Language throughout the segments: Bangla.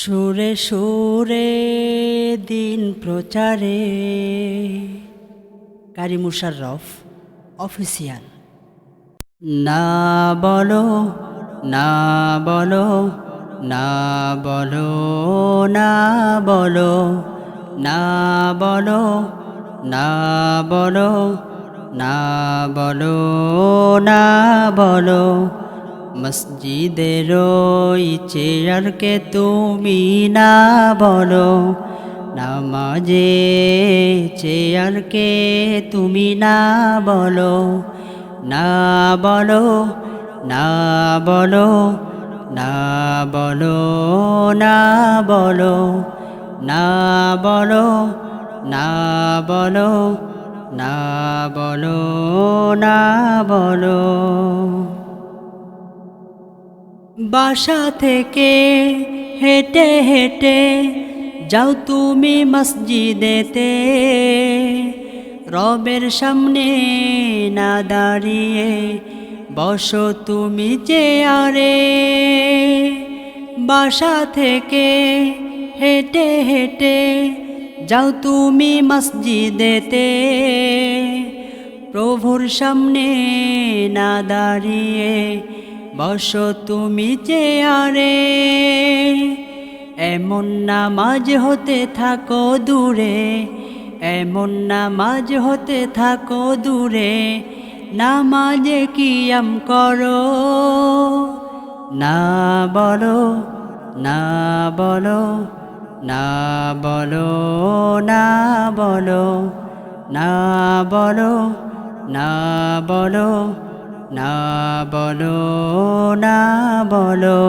সুরে সুরে দিন প্রচারে। কারি মুশাররফ, অফিসিয়াল। না বলো না বলো না বলো না বলো না বলো না বলো না বলো না বলো। মসজিদের চেয়ারকে তুমি না বলো। নামাজে চেয়ারকে তুমি না বলো। না বলো না বলো না বলো না বলো। না বলো না বলো না বলো না বলো। বাসা থেকে হেঁটে হেঁটে যাও তুমি মসজিদেতে। রবের সামনে না দাঁড়িয়ে বসো তুমি চেয়ারে। বাসা থেকে হেঁটে হেঁটে যাও তুমি মসজিদেতে। প্রভুর সামনে না দাঁড়িয়ে বসো তুমি চেয়ারে, এমন নামাজ হতে থাকো দূরে, এমন নামাজ হতে থাকো দূরে, নামাজে কিয়াম করো। না বলো না বলো না বলো না বলো না বলো না বলো না বলো না বলো।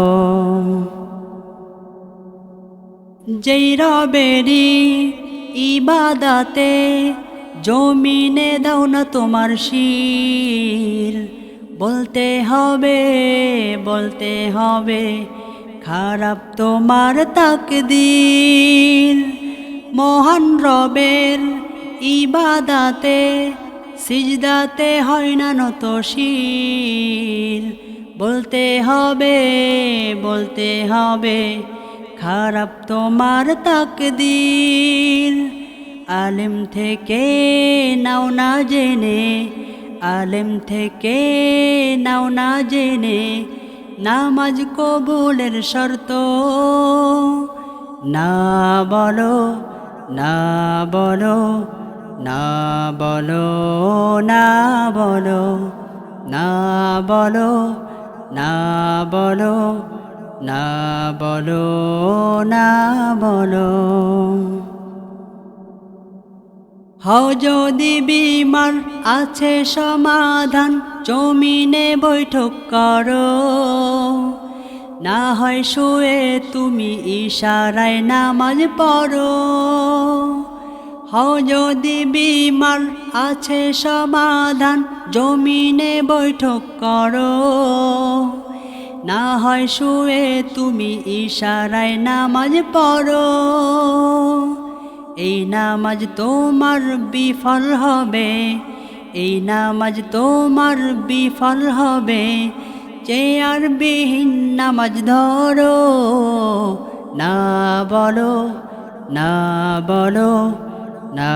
যেই রবেরি ইবাদাতে জমিনে দাও না তোমার শির, বলতে হবে বলতে হবে, খারাপ তোমার তাকদীর। মহান রবের ইবাদাতে সিজদাতে হয় না নত শির। বলতে হবে বলতে হবে, খারাপ তোমার তাকদীর। আলেম থেকে নাও না জেনে, আলেম থেকে নাও না জেনে, নামাজ কবুলের শর্ত। না বলো না বলো না বলো না বলো না বলো না বলো না বলো না বলো। হও যদি বিমার আছে সমাধান, জমিনে বৈঠক করো। না হয় শুয়ে তুমি ইশারায় নামাজ পড়ো। হও যদি বিমার আছে সমাধান, জমিনে বৈঠক করো। না হয় শুয়ে তুমি ইশারায় নামাজ পড়ো। এই নামাজ তোমার বিফল হবে, এই নামাজ তোমার বিফল হবে। চেয়ার বিহীন নামাজ ধরো। না বলো না বলো না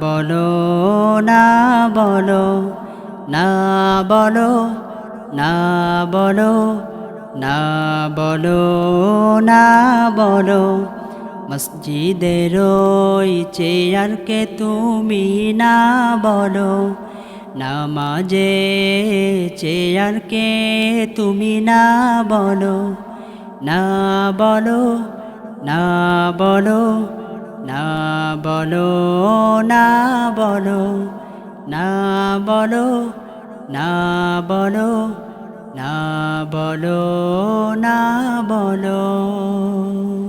বলো না বলো না বলো না বলো না বলো না বলো। মসজিদের চেয়ারকে তুমি না বলো, নামাজে চেয়ারকে তুমি না বলো না বলো না বলো। না বলো না বলো না বলো না বলো না বলো না বলো।